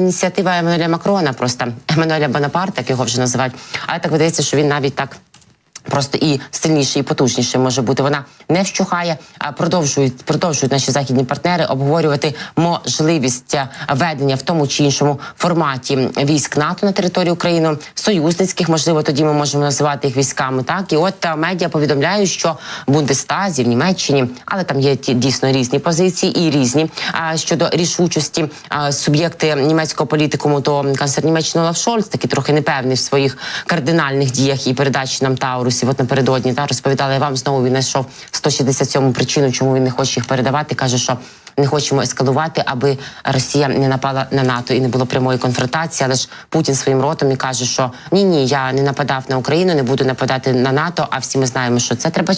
ініціатива Еммануеля Макрона, просто Еммануеля Бонапарта, як його вже називають. Але так видається, що він навіть так. Просто і сильніше, і потужніше може бути. Вона не вщухає, а продовжують продовжують наші західні партнери обговорювати можливість ведення в тому чи іншому форматі військ НАТО на території України, союзницьких, можливо, тоді ми можемо називати їх військами. Так і от медіа повідомляють, що Бундестазі в Німеччині, але там є ті дійсно різні позиції і різні а, щодо рішучості а, суб'єкти німецького політикуму, то канцлер Німеччини Олаф Шольц такий трохи непевний в своїх кардинальних діях і передачі нам Таурусів. От напередодні та розповідала я вам знову. Він знайшов 167 причину, чому він не хоче їх передавати. каже, що не хочемо ескалувати, аби Росія не напала на НАТО і не було прямої конфронтації. Але ж Путін своїм ротом і каже, що ні, ні, я не нападав на Україну, не буду нападати на НАТО. А всі ми знаємо, що це треба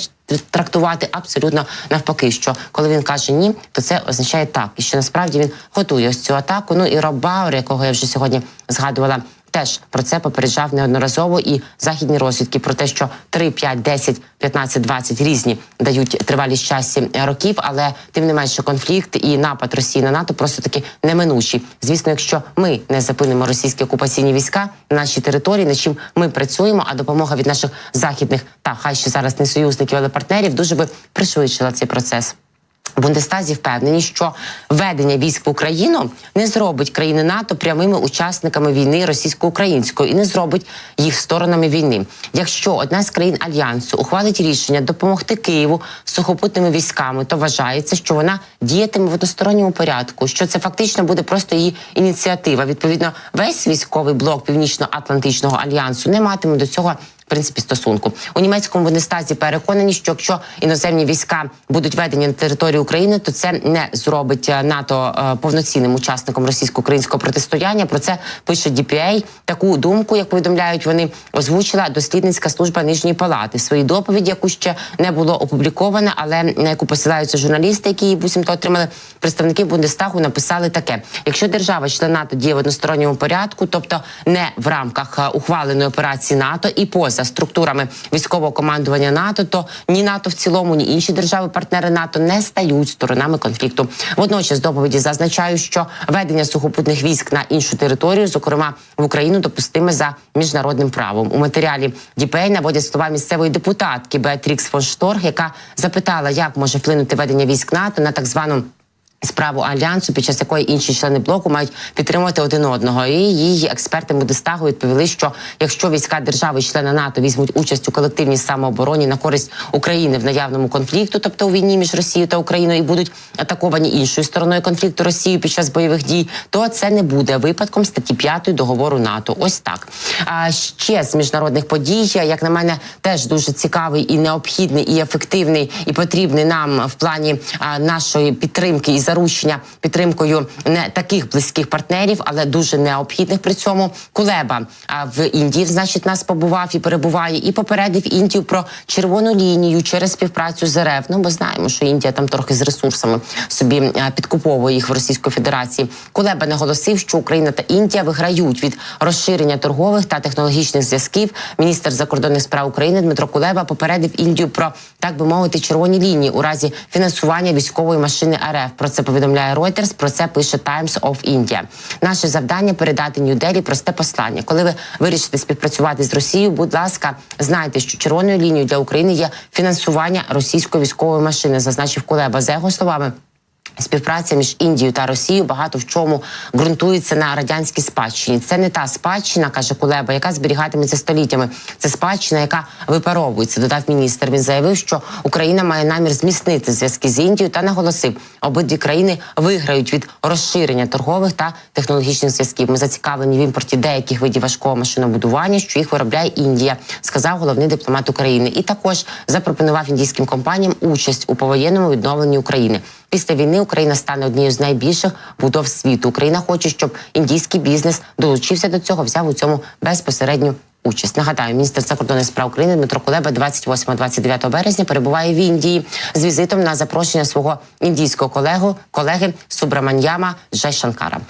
трактувати абсолютно навпаки. Що коли він каже ні, то це означає так, і що насправді він готує ось цю атаку. Ну і Роб Бауер, якого я вже сьогодні згадувала. Теж про це попереджав неодноразово і західні розвідки про те, що 3, 5, 10, 15, 20 різні дають тривалість часі років, але тим не менше конфлікт і напад Росії на НАТО просто таки неминучі. Звісно, якщо ми не зупинимо російські окупаційні війська на нашій території, над чим ми працюємо, а допомога від наших західних та хай ще зараз не союзників, але партнерів дуже би пришвидшила цей процес. Бундестазі впевнені, що введення військ в Україну не зробить країни НАТО прямими учасниками війни російсько-української і не зробить їх сторонами війни. Якщо одна з країн альянсу ухвалить рішення допомогти Києву сухопутними військами, то вважається, що вона діятиме в односторонньому порядку. Що це фактично буде просто її ініціатива. Відповідно, весь військовий блок Північно-Атлантичного альянсу не матиме до цього принципі стосунку у німецькому Бундестазі переконані, що якщо іноземні війська будуть введені на територію України, то це не зробить е, НАТО е, повноцінним учасником російсько-українського протистояння. Про це пише DPA. Таку думку, як повідомляють вони, озвучила дослідницька служба нижньої палати в своїй доповіді, яку ще не було опубліковано, але на яку посилаються журналісти, які її буцімто отримали представники Бундестагу, написали таке: якщо держава член НАТО діє в односторонньому порядку, тобто не в рамках е, ухваленої операції НАТО і поза за структурами військового командування НАТО, то ні НАТО в цілому, ні інші держави-партнери НАТО не стають сторонами конфлікту. Водночас доповіді зазначають, що ведення сухопутних військ на іншу територію, зокрема в Україну, допустиме за міжнародним правом. У матеріалі ДІПЕЙ наводять слова місцевої депутатки Беатрікс фон Шторг, яка запитала, як може вплинути ведення військ НАТО на так звану. Справу альянсу, під час якої інші члени блоку мають підтримувати один одного, і її експерти Будестагу відповіли, що якщо війська держави, члени НАТО, візьмуть участь у колективній самообороні на користь України в наявному конфлікту, тобто у війні між Росією та Україною, і будуть атаковані іншою стороною конфлікту Росією під час бойових дій, то це не буде випадком статті 5 договору НАТО. Ось так. А ще з міжнародних подій, як на мене, теж дуже цікавий і необхідний, і ефективний, і потрібний нам в плані нашої підтримки і заручення підтримкою не таких близьких партнерів, але дуже необхідних при цьому. Кулеба в Індії, значить, нас побував і перебуває, і попередив Індію про червону лінію через співпрацю з РФ. Ну, ми знаємо, що Індія там трохи з ресурсами собі підкуповує їх в Російської Федерації. Кулеба наголосив, що Україна та Індія виграють від розширення торгових та технологічних зв'язків. Міністр закордонних справ України Дмитро Кулеба попередив Індію про так би мовити червоні лінії у разі фінансування військової машини РФ. Про повідомляє Reuters, Про це пише Times of India. Наше завдання передати Нью-Делі просте послання. Коли ви вирішите співпрацювати з Росією, будь ласка, знайте, що червоною лінією для України є фінансування російської військової машини, зазначив Кулеба. За його словами. Співпраця між Індією та Росією багато в чому ґрунтується на радянській спадщині. Це не та спадщина, каже Кулеба, яка зберігатиметься століттями. Це спадщина, яка випаровується. Додав міністр. Він заявив, що Україна має намір зміцнити зв'язки з Індією та наголосив, обидві країни виграють від розширення торгових та технологічних зв'язків. Ми зацікавлені в імпорті деяких видів важкого машинобудування, що їх виробляє Індія, сказав головний дипломат України. І також запропонував індійським компаніям участь у повоєнному відновленні України. Після війни Україна стане однією з найбільших будов світу. Україна хоче, щоб індійський бізнес долучився до цього, взяв у цьому безпосередню участь. Нагадаю, міністр закордонних справ України Дмитро Кулеба 28-29 березня перебуває в Індії з візитом на запрошення свого індійського колегу колеги Субраманьяма Джайшанкара.